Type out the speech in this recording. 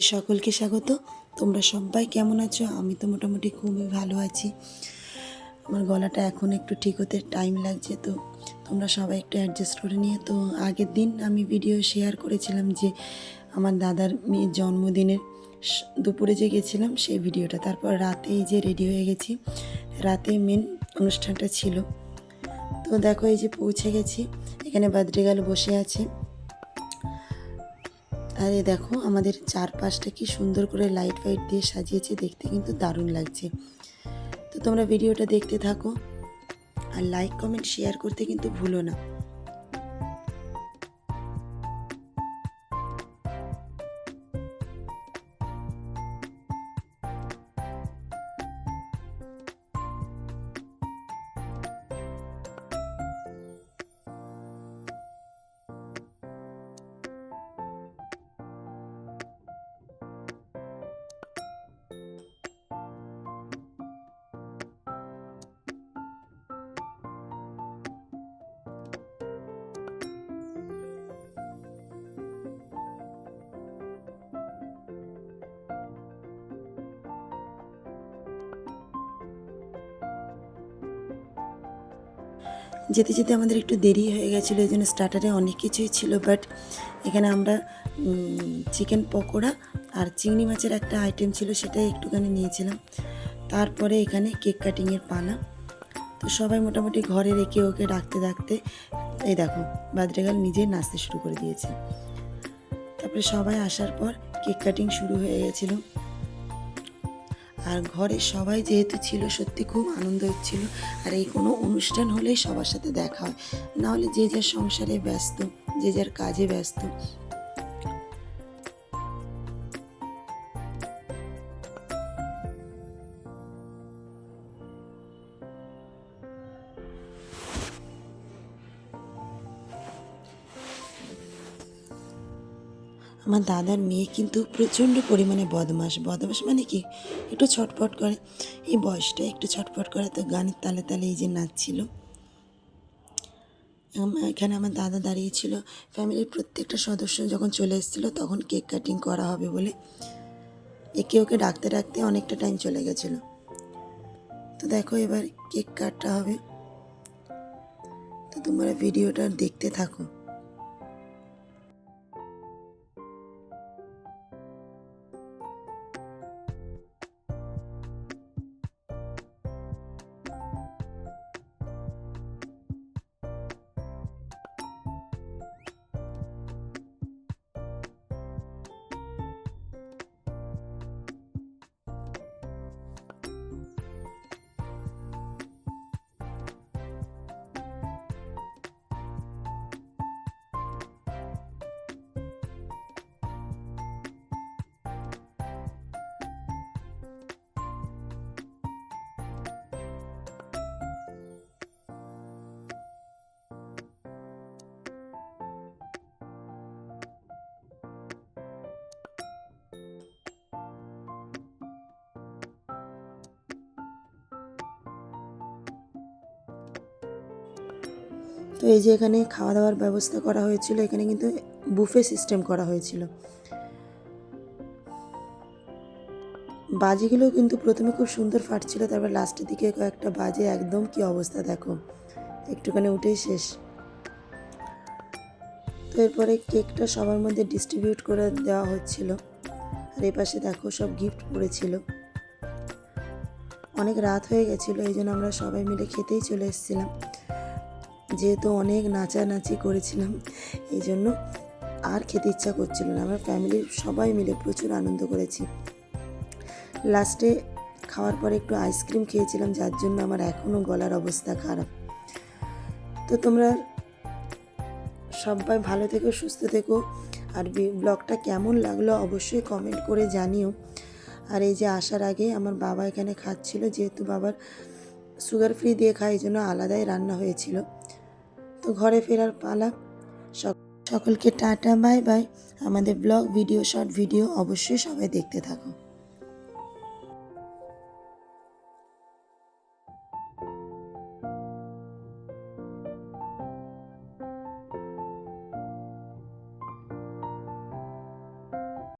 সকলকে স্বাগত। তোমরা সবাই কেমন আছো? আমি তো মোটামুটি খুবই ভালো আছি। আমার গলাটা এখন একটু ঠিক হতে টাইম লাগছে, তো তোমরা সবাই একটু অ্যাডজাস্ট করে নিয়ে তো আগের দিন আমি ভিডিও শেয়ার করেছিলাম যে, আমার দাদার মেয়ের জন্মদিনের দুপুরে যে গেছিলাম সেই ভিডিওটা তারপর রাতেই যে রেডি হয়ে গেছি। রাতে মেন অনুষ্ঠানটা ছিল। তো দেখো এই যে পৌঁছে গেছি। এখানে গার্ল বসে আছে। এই দেখো, আমাদের চারপাশটা কি সুন্দর করে লাইট ফাইট দিয়ে সাজিয়েছে, দেখতে কিন্তু দারুণ লাগছে। তো তোমরা ভিডিওটা দেখতে থাকো আর লাইক কমেন্ট শেয়ার করতে কিন্তু ভুলো না। যেতে যেতে আমাদের একটু দেরি হয়ে গেছিল, এই জন্য স্টার্টারে অনেক কিছুই ছিল বাট এখানে আমরা চিকেন পকোড়া আর চিংড়ি মাছের একটা আইটেম ছিল, সেটাই একটুখানি নিয়েছিলাম। তারপরে এখানে কেক কাটিংয়ের পালা। তো সবাই মোটামুটি ঘরে রেখে ওকে ডাকতে ডাকতে, এই দেখো, বাদ্রেগাল নিজেই নাচতে শুরু করে দিয়েছে। তারপরে সবাই আসার পর কেক কাটিং শুরু হয়ে গেছিল। আর ঘরে সবাই যেহেতু ছিল, সত্যি খুব আনন্দ হচ্ছিল। আর এই কোনো অনুষ্ঠান হলেই সবার সাথে দেখা হয়। নাহলে যে যার সংসারে ব্যস্ত, যে যার কাজে ব্যস্ত আমার দাদার মেয়ে কিন্তু প্রচণ্ড পরিমাণে বদমাস বদমাস মানে কি? একটু ছটফট করে। এই বয়সটা একটু ছটফট করে তো গানের তালে তালে এই যে নাচছিল। এখানে আমার দাদা দাঁড়িয়েছিল ফ্যামিলির প্রত্যেকটা সদস্য যখন চলে এসেছিল তখন কেক কাটিং করা হবে বলে একে ওকে ডাকতে ডাকতে অনেকটা টাইম চলে গেছিল। তো দেখো এবার কেক কাটটা হবে। তো তোমরা ভিডিওটা দেখতে থাকো। তো এই যে এখানে খাওয়া দাওয়ার ব্যবস্থা করা হয়েছিল, এখানে কিন্তু বুফে সিস্টেম করা হয়েছিল। বাজিগুলো কিন্তু প্রথমে খুব সুন্দর ফাটছিল, তারপর লাস্টের দিকে কয়েকটা বাজে, একদম কি অবস্থা দেখো। একটুখানি উঠেই শেষ। তো এরপরে কেকটা সবার মধ্যে ডিস্ট্রিবিউট করে দেওয়া হচ্ছিল। আর এই পাশে দেখো সব গিফট পড়েছিল। অনেক রাত হয়ে গেছিল, এই জন্য আমরা সবাই মিলে খেতেই চলে এসেছিলাম। যেহেতু অনেক নাচানাচি করেছিলাম, এই জন্য আর খেতে ইচ্ছা করছিল না। আমরা ফ্যামিলির সবাই মিলে প্রচুর আনন্দ করেছি। লাস্টে খাওয়ার পরে একটু আইসক্রিম খেয়েছিলাম, যার জন্য আমার এখনও গলার অবস্থা খারাপ। তো তোমরা সবাই ভালো থেকো, সুস্থ থেকো। আর ব্লগটা কেমন লাগল অবশ্যই কমেন্ট করে জানিও। আর এই যে আসার আগে আমার বাবা এখানে খাচ্ছিল, যেহেতু বাবার সুগার ফ্রি দিয়ে খায়, এই জন্য আলাদাই রান্না হয়েছিল। তো ঘরে ফেরার পালা। সক- সকলকে টাটা, বাই বাই। আমাদের ব্লগ, ভিডিও, শর্ট, ভিডিও অবশ্যই সবাই দেখতে থাকো।